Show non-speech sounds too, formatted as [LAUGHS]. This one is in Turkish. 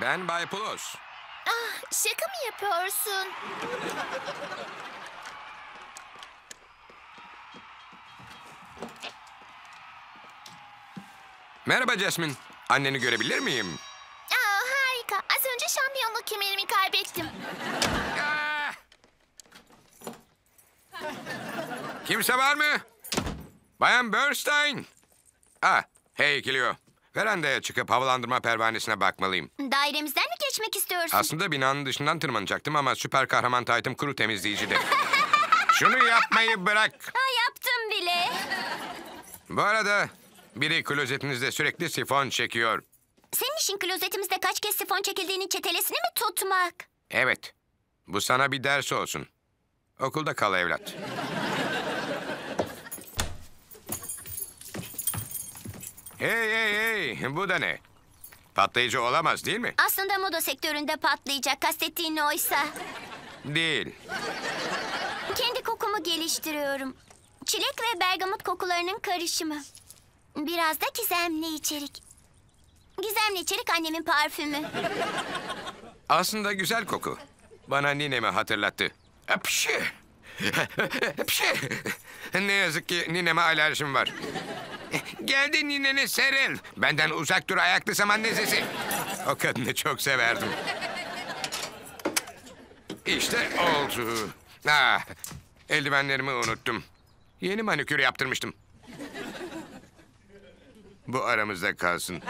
Ben Bay Pulos. Ah, şaka mı yapıyorsun? Merhaba Jasmine. Anneni görebilir miyim? Aa, harika. Az önce şampiyonluk kemerimi kaybettim. Ah! Kimse var mı? Bayan Bernstein. Ah, hey Kilio. Verandaya çıkıp havalandırma pervanesine bakmalıyım. Dairemizden mi geçmek istiyorsun? Aslında binanın dışından tırmanacaktım ama süper kahraman Titan kuru temizleyicide. [LAUGHS] Şunu yapmayı bırak. Ha, yaptım bile. Bu arada biri klozetinizde sürekli sifon çekiyor. Senin işin klozetimizde kaç kez sifon çekildiğinin çetelesini mi tutmak? Evet. Bu sana bir ders olsun. Okulda kal evlat. Hey hey hey bu da ne? Patlayıcı olamaz değil mi? Aslında moda sektöründe patlayacak. Kastettiğin oysa. Değil. Kendi kokumu geliştiriyorum. Çilek ve bergamot kokularının karışımı. Biraz da gizemli içerik. Gizemli içerik annemin parfümü. Aslında güzel koku. Bana ninemi hatırlattı. Apşı. [LAUGHS] Apşı. Ne yazık ki nineme alerjim var. Geldi nineni seril. Benden uzak dur ayaklı saman nezesi. O kadını çok severdim. İşte oldu. Ah, eldivenlerimi unuttum. Yeni manikür yaptırmıştım. Bu aramızda kalsın.